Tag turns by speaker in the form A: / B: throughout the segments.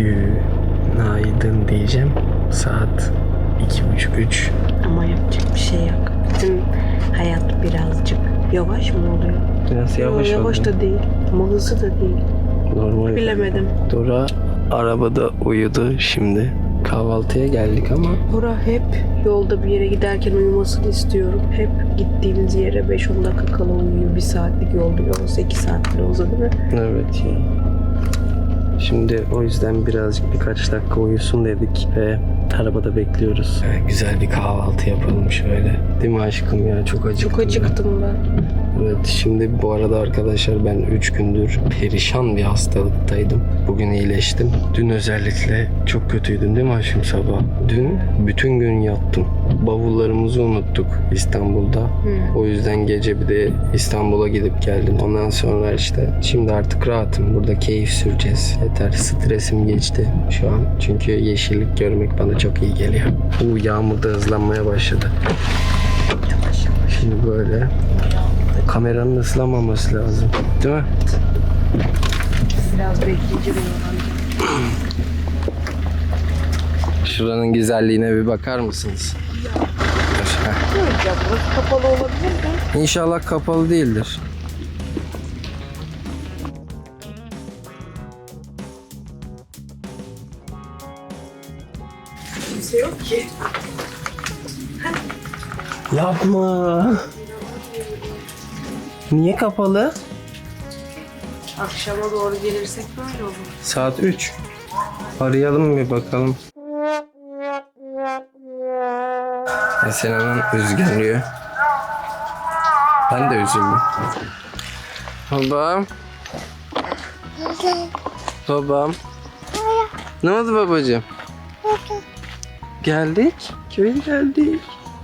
A: Günaydın diyeceğim. Saat iki buçuk üç.
B: Ama yapacak bir şey yok. Bizim hayat birazcık yavaş mı oluyor?
A: Biraz yavaş,
B: Yo, yavaş
A: oldu.
B: da değil. Ama hızlı da değil.
A: Normal.
B: Bilemedim.
A: Dora arabada uyudu şimdi. Kahvaltıya geldik ama
B: Bora hep yolda bir yere giderken uyumasını istiyorum. Hep gittiğimiz yere 5-10 dakika kala uyuyor. Bir saatlik yol bile olsa 2 saat bile olsa değil mi?
A: evet ya. Şimdi o yüzden birazcık birkaç dakika uyusun dedik ve arabada bekliyoruz. güzel bir kahvaltı yapalım şöyle. Değil mi aşkım ya çok acıktım.
B: Çok acıktım ben.
A: Evet şimdi bu arada arkadaşlar ben 3 gündür perişan bir hastalıktaydım. Bugün iyileştim. Dün özellikle çok kötüydüm değil mi aşkım sabah? Dün bütün gün yattım. Bavullarımızı unuttuk İstanbul'da. O yüzden gece bir de İstanbul'a gidip geldim. Ondan sonra işte şimdi artık rahatım. Burada keyif süreceğiz. Yeter stresim geçti şu an. Çünkü yeşillik görmek bana çok iyi geliyor. Bu yağmur da hızlanmaya başladı. Şimdi böyle kameranın ıslanmaması lazım. Değil mi?
B: Biraz bekleyince benim
A: Şuranın güzelliğine bir bakar mısınız?
B: Ya burası kapalı olabilir mi?
A: İnşallah kapalı değildir.
B: Kimse yok ki.
A: Yapma. Niye kapalı?
B: Akşama doğru gelirsek böyle olur.
A: Saat 3. Arayalım bir bakalım. Sena'nın üzgünlüğü. Ben de üzüldüm. Babam. Babam. Ne oldu babacığım? Geldik. Köye geldik.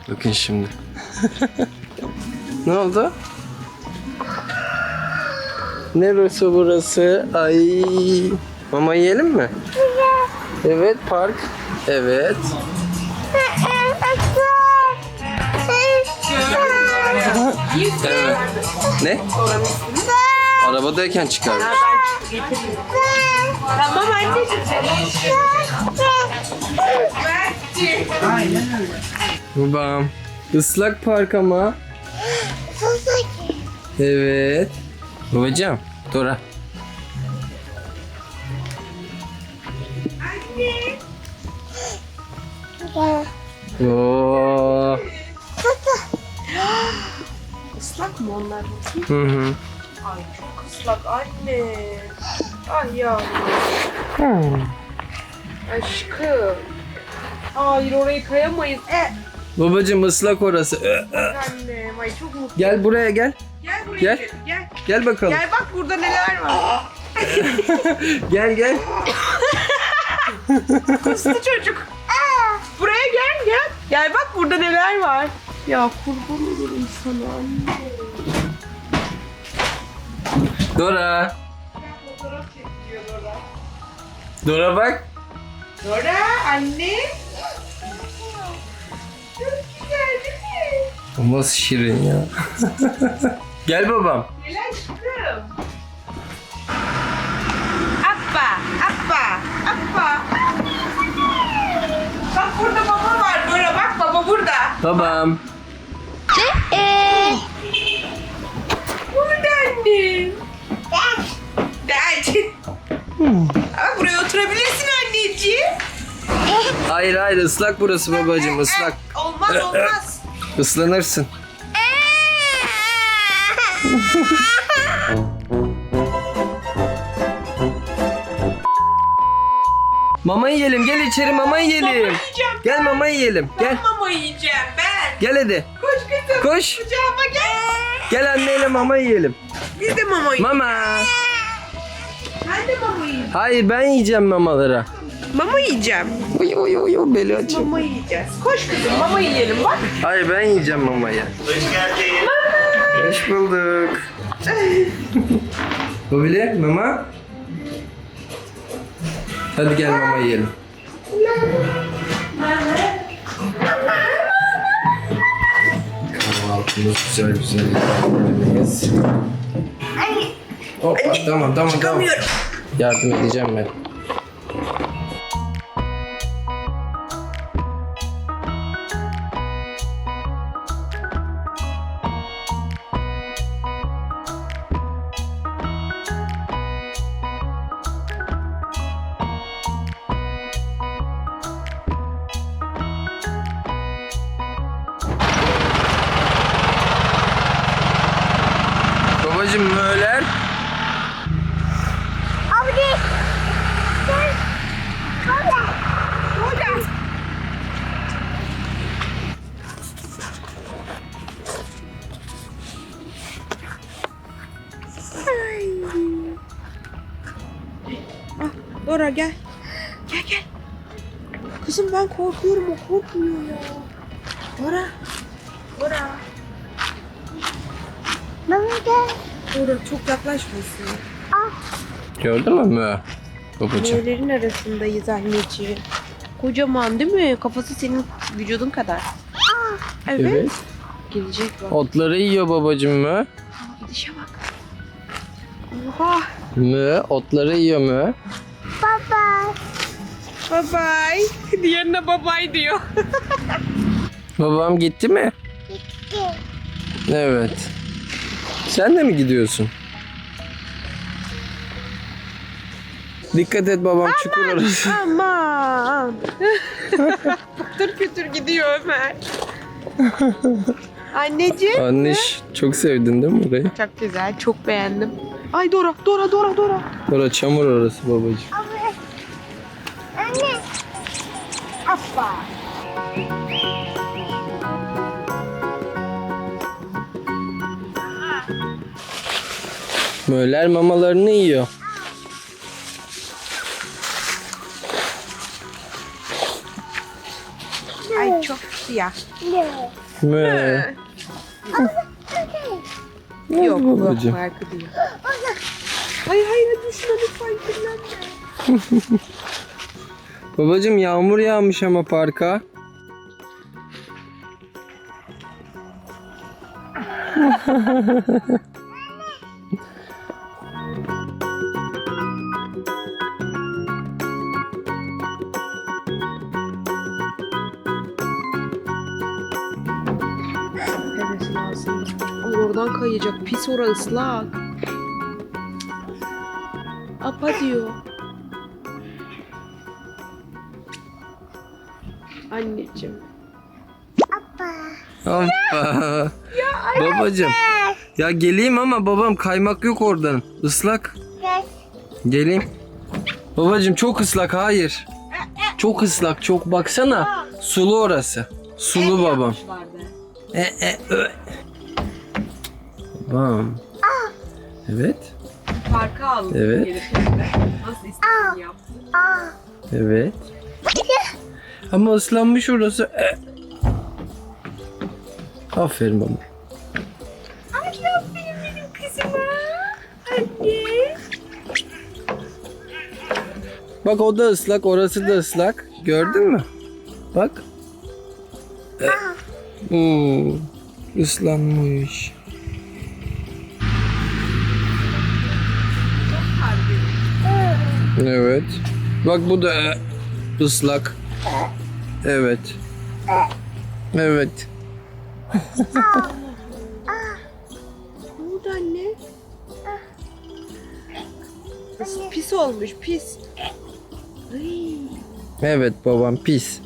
A: Bakın şimdi. ne oldu? Neresi burası? Ay. Mama yiyelim mi? Evet park. Evet. Evet. Ne? Arabadayken çıkar.
B: Tamam anneciğim.
A: Babam. Islak park ama. Evet. Babacığım. Dora. Oo.
B: Islak mı onlar?
A: Hı hı.
B: Ay çok ıslak anne. Ay yavrum. Aşkım. Hayır orayı kayamayız. E,
A: Babacığım ıslak orası. Ö.
B: annem ay çok mutlu.
A: Gel buraya gel.
B: Gel buraya
A: Gel.
B: gel. Gel,
A: Gel bakalım.
B: gel bak burada neler var.
A: Gel gel.
B: Kustu çocuk. Buraya gel gel. Gel bak burada neler var. Ya kurban olurum sana anne.
A: Dora.
B: Fotoğraf çekiyor Dora.
A: Dora bak.
B: Dora anne. Çok güzel değil mi?
A: Nasıl şirin ya. gel babam.
B: Gel aşkım. Appa, appa, appa. Bak burada baba var. Dora bak baba burada.
A: Babam.
B: Burada annem. Gel. Ama buraya oturabilirsin anneciğim.
A: Hayır hayır ıslak burası babacığım ıslak.
B: Olmaz olmaz.
A: Islanırsın. Mama yiyelim gel içeri mama yiyelim.
B: Yiyeceğim.
A: Gel mama yiyelim gel.
B: Ben mama yiyeceğim ben.
A: Gel hadi.
B: Koş kızım.
A: Koş.
B: Kucağıma gel.
A: Gel anneyle mama yiyelim.
B: Biz de mama yiyeceğiz.
A: Mama.
B: Ben de mama yiyeceğim.
A: Hayır ben yiyeceğim mamaları.
B: Mama yiyeceğim.
A: Uy uy uy uy beli açıyor.
B: Mama yiyeceğiz. Koş kızım mama yiyelim bak.
A: Hayır ben yiyeceğim mamayı. Hoş bulduk. Bu bile mama. Hadi gel mama yiyelim. Kahvaltımız güzel güzel. Hoppa tamam tamam tamam. Yardım edeceğim ben.
B: Korkuyorum o korkmuyor ya. Dora. Dora.
C: Baba gel.
B: Dora çok yaklaşmasın.
A: Gördün mü mü? Babacığım.
B: Nelerin arasındayız anneciğim. Kocaman değil mi? Kafası senin vücudun kadar. Evet.
A: Evet.
B: Gelecek bak.
A: Otları yiyor babacığım mı?
B: Gidişe bak. Oha.
A: Mü? Otları yiyor mu?
B: Bye bye. Diğerine bye bye diyor.
A: Babam gitti mi?
C: Gitti.
A: Evet. Sen de mi gidiyorsun? Dikkat et babam çukur orası.
B: Aman. Pıtır kütür gidiyor Ömer. Anneciğim.
A: Anneş çok sevdin değil mi burayı?
B: Çok güzel. Çok beğendim. Ay Dora, Dora, Dora, Dora.
A: Orası çamur orası babacığım.
C: Abi. Anne. Abba.
A: Möller mamalarını yiyor.
B: Ay çok siyah.
C: Ne?
A: Mö.
B: Yok bu
A: babacığım.
B: farkı değil. Hayır hayır düşme lütfen kirlenme.
A: Babacığım yağmur yağmış ama parka.
B: Hevesi lazım. Ama oradan kayacak. Pis ora ıslak. Apa diyor. Anneciğim.
A: Hoppa. Babacığım. Ya geleyim ama babam kaymak yok oradan. Islak.
C: Gel.
A: Geleyim. Babacığım çok ıslak hayır. Çok ıslak çok baksana. Sulu orası. Sulu babam. E, e, ö. Babam. Evet.
B: Parka aldım.
A: Evet.
B: Nasıl istediğini yaptı.
A: Evet. Ama ıslanmış orası. Aferin baba.
B: Ay aferin benim kızıma. Anne.
A: Bak o da ıslak, orası da ıslak. Gördün mü? Bak. Oo, ıslanmış. Evet. Bak bu da ıslak. Evet. Evet.
B: Ne oldu anne? Pis, pis olmuş pis. Ay,
A: Evet babam pis.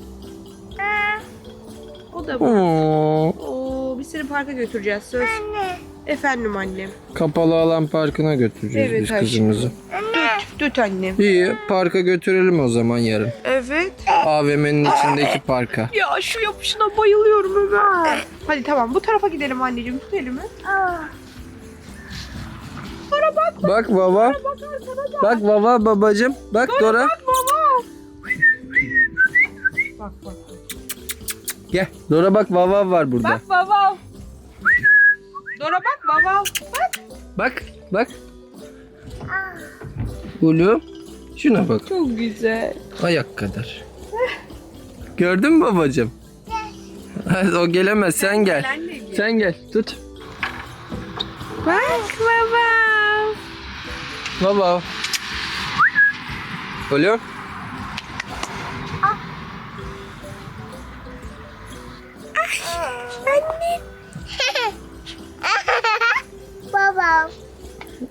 B: o da bu.
A: Oo,
B: Oo, biz seni parka götüreceğiz söz.
C: Anne.
B: Efendim annem.
A: kapalı alan parkına götüreceğiz
B: Evet,
A: biz
B: aşkım.
A: kızımızı.
B: Düt, düt annem.
A: İyi, parka götürelim o zaman yarın.
B: Evet.
A: AVM'nin içindeki parka.
B: Ya şu yapışına bayılıyorum Ömer. Hadi tamam bu tarafa gidelim anneciğim tut elimi.
C: Aa.
A: Bak baba. Bak baba babacım. Bak Dora.
B: Baba. Bak bak.
A: Gel. Dora bak baba var burada.
B: Bak baba. Dora bak baba. Bak.
A: Bak. Bak. Oğlum. Şuna bak.
B: Çok güzel.
A: Ayak kadar. Gördün mü babacım? o gelemez. Sen gel.
B: Anne gel.
A: Sen gel. Tut.
B: Bak baba.
A: Baba. Oğlum.
C: Baba.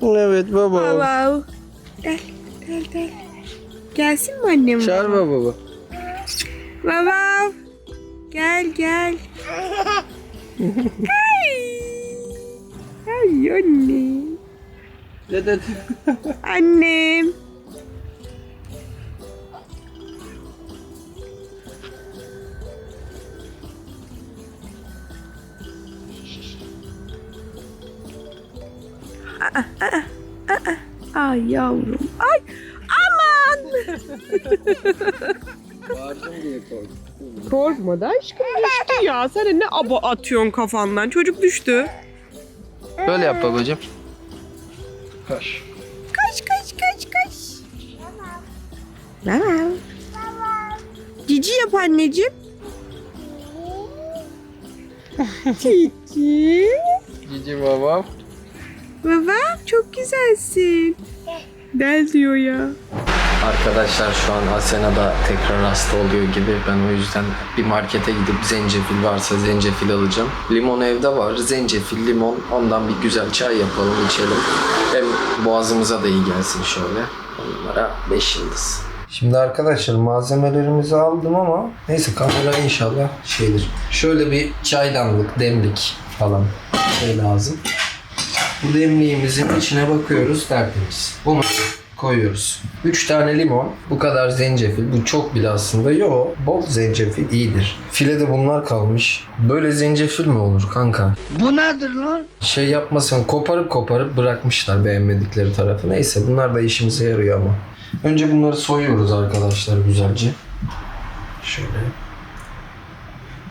A: Evet baba.
B: Baba. Gel gel gel. Gelsin mi annem?
A: Çağır baba. baba.
B: Baba. Gel gel. Ay. Ay anne.
A: Dede.
B: Annem. Ay yavrum. Ay.
A: Bağırdım diye korktum.
B: Korkma da aşkım düştü ya. Sen ne aba atıyorsun kafandan? Çocuk düştü.
A: Böyle yap babacığım. Kaş.
B: Kaç kaç kaç kaç. Tamam. Cici yap anneciğim. Cici.
A: Cici babam.
B: Baba çok güzelsin. Del diyor ya.
A: Arkadaşlar şu an Asena da tekrar hasta oluyor gibi. Ben o yüzden bir markete gidip zencefil varsa zencefil alacağım. Limon evde var. Zencefil, limon. Ondan bir güzel çay yapalım, içelim. Hem boğazımıza da iyi gelsin şöyle. Onlara 5 yıldız. Şimdi arkadaşlar malzemelerimizi aldım ama neyse kamera inşallah şeydir. Şöyle bir çaydanlık, demlik falan şey lazım. Bu demliğimizin içine bakıyoruz tertemiz. Bunu koyuyoruz. 3 tane limon, bu kadar zencefil. Bu çok bile aslında. Yo, bol zencefil iyidir. Filede bunlar kalmış. Böyle zencefil mi olur kanka?
D: Bu nedir lan?
A: Şey yapmasın, koparıp koparıp bırakmışlar beğenmedikleri tarafı. Neyse bunlar da işimize yarıyor ama. Önce bunları soyuyoruz arkadaşlar güzelce. Şöyle.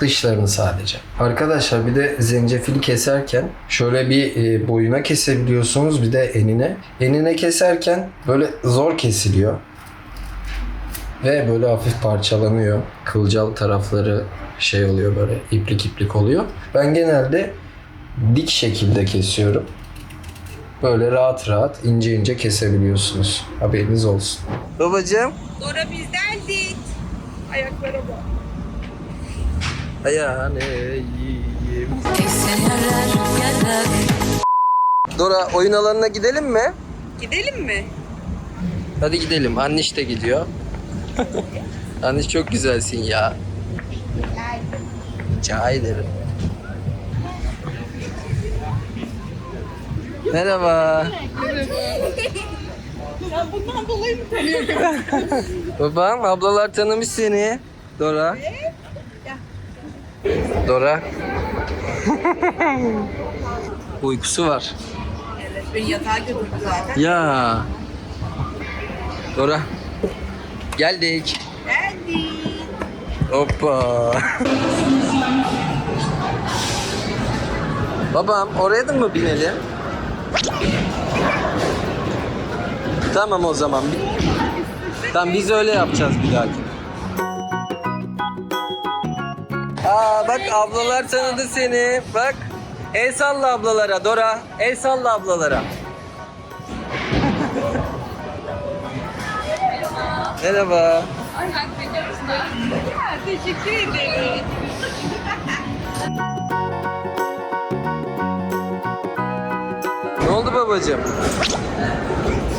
A: Dışlarını sadece. Arkadaşlar bir de zencefili keserken şöyle bir e, boyuna kesebiliyorsunuz bir de enine. Enine keserken böyle zor kesiliyor. Ve böyle hafif parçalanıyor. Kılcal tarafları şey oluyor böyle iplik iplik oluyor. Ben genelde dik şekilde kesiyorum. Böyle rahat rahat ince ince kesebiliyorsunuz. Haberiniz olsun. Babacığım.
B: Dora bizdendik. Ayaklara bak.
A: Ayağını yiyeyim. Dora oyun alanına gidelim mi?
B: Gidelim mi?
A: Hadi gidelim. Anniş de gidiyor. Anniş çok güzelsin ya. Rica ederim. Merhaba.
B: Bundan dolayı mı
A: Babam, ablalar tanımış seni. Dora. Dora. Uykusu var.
B: Beni yatağa götürdü zaten.
A: Ya. Dora. Geldik.
B: Geldik.
A: Hoppa. Babam oraya da mı binelim? Tamam o zaman. Tamam biz öyle yapacağız bir dahaki. Aa bak ablalar tanıdı seni. Bak. El salla ablalara Dora. El salla ablalara. Merhaba.
B: Teşekkür ederim.
A: Ne oldu babacığım?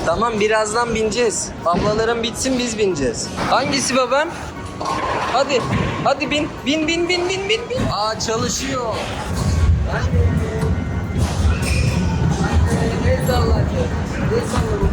A: Tamam birazdan bineceğiz. Ablaların bitsin biz bineceğiz. Hangisi babam? Hadi. Hadi bin. Bin bin bin bin bin bin. Aa çalışıyor. Hadi. Hadi. El salla. El salla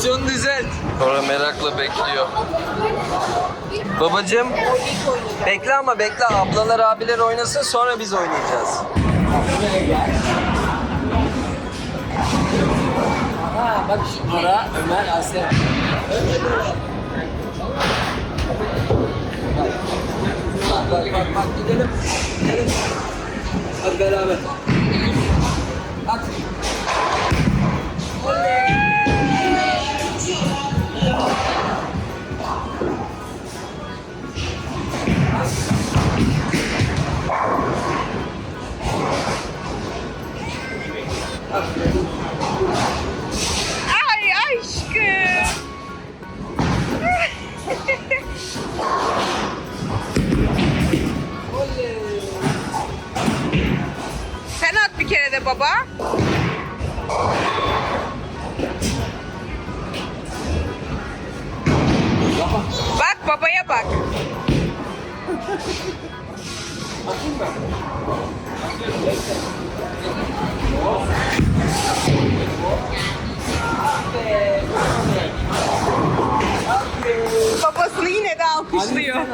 A: Direksiyonu düzelt. Sonra merakla bekliyor. Babacım. Bekle ama bekle. Ablalar abiler oynasın sonra biz oynayacağız. Ha, bak şunlara Ömer Asya. Bak bak bak, bak gidelim. Gidelim. Hadi beraber. Bak.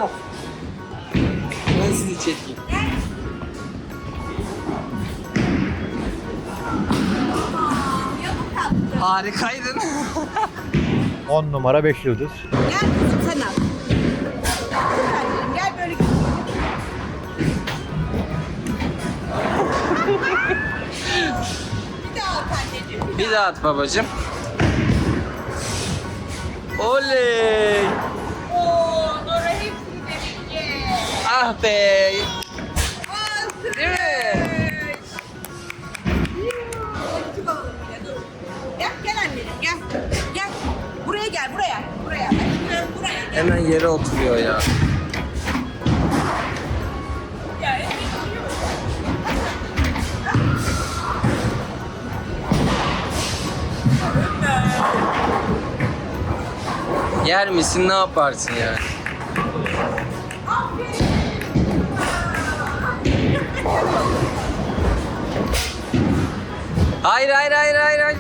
B: Alkışlıyor.
A: Ben sizi çekeyim. Harikaydın.
E: 10 numara 5 yıldız.
B: Gel kızım sen al. Gel böyle Bir daha at anneciğim.
A: Bir daha at babacım. Oley! Ah be!
B: Değil
A: mi?
B: Gel, gel anneciğim gel. Gel. Buraya gel, buraya. Buraya. Hadi, Buraya gel.
A: Hemen yere oturuyor ya. Yer misin ne yaparsın yani? Hayır hayır hayır hayır hayır.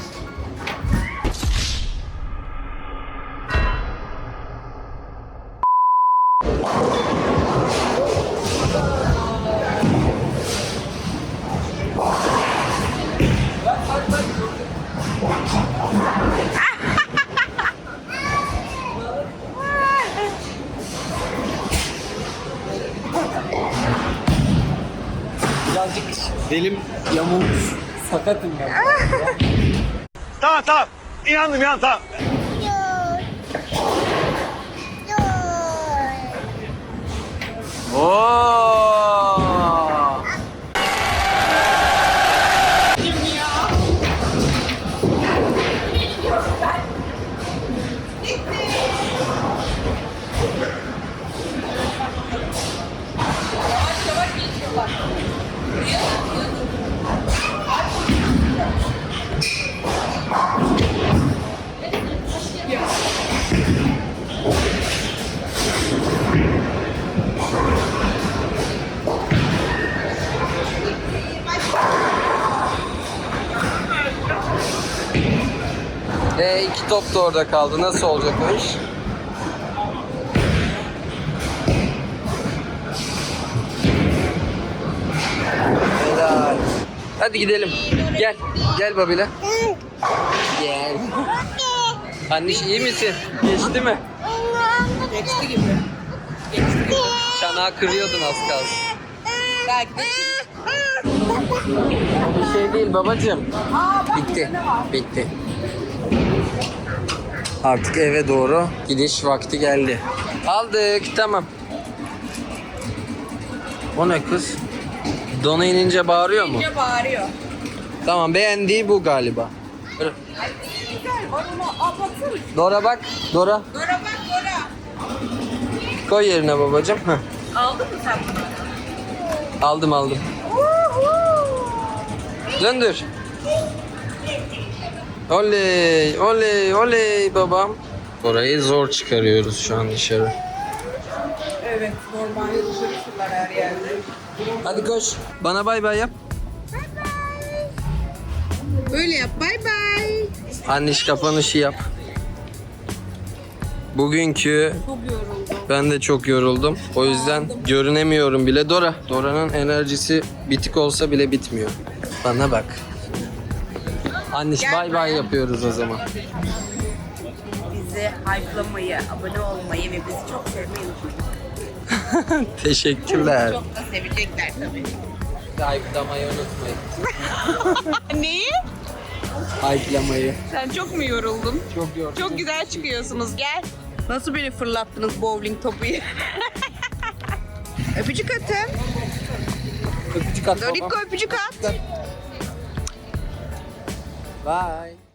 A: Birazcık belim yamulmuş. Sakatım ben.
E: Tamam tamam. İnandım ya tamam.
A: Orada kaldı. Nasıl olacak o iş? Helal. Hadi gidelim. Gel. Gel Babila. Gel. Anniş iyi misin? Geçti mi?
B: Geçti gibi.
A: Çanağı kırıyordun az kalsın.
B: Belki de
A: Bir şey değil babacığım. Bitti. Bitti. Artık eve doğru gidiş vakti geldi. Aldık tamam. O ne kız? Dona inince bağırıyor mu?
B: Gece bağırıyor.
A: Tamam beğendiği bu galiba. Dur.
B: Güzel var ama al baksana.
A: Dora bak. Dora.
B: Dora bak Dora.
A: Koy yerine babacığım. Heh.
B: Aldın mı sen bunu?
A: Aldım aldım. Döndür. Oley, oley, oley babam. Orayı zor çıkarıyoruz şu an dışarı.
B: Evet, normalde dışarı sular her yerde.
A: Hadi koş. Bana bay bay yap.
B: Böyle yap, bay bay.
A: Anniş kapanışı yap. Bugünkü
B: Çok yoruldum.
A: ben de çok yoruldum. O yüzden görünemiyorum bile. Dora. Dora'nın enerjisi bitik olsa bile bitmiyor. Bana bak. Anniş bay bay yapıyoruz o zaman.
B: Bizi hype'lamayı, abone olmayı ve bizi çok sevmeyi unutmayın.
A: Teşekkürler.
B: Çok da sevecekler tabii.
A: Hype'lamayı unutmayın.
B: Neyi?
A: Hype'lamayı.
B: Sen çok mu yoruldun?
A: Çok yoruldum.
B: Çok güzel çıkıyorsunuz, gel. Nasıl beni fırlattınız bowling topu öpücük atın.
A: Öpücük at.
B: Doriko öpücük at.
A: Bye.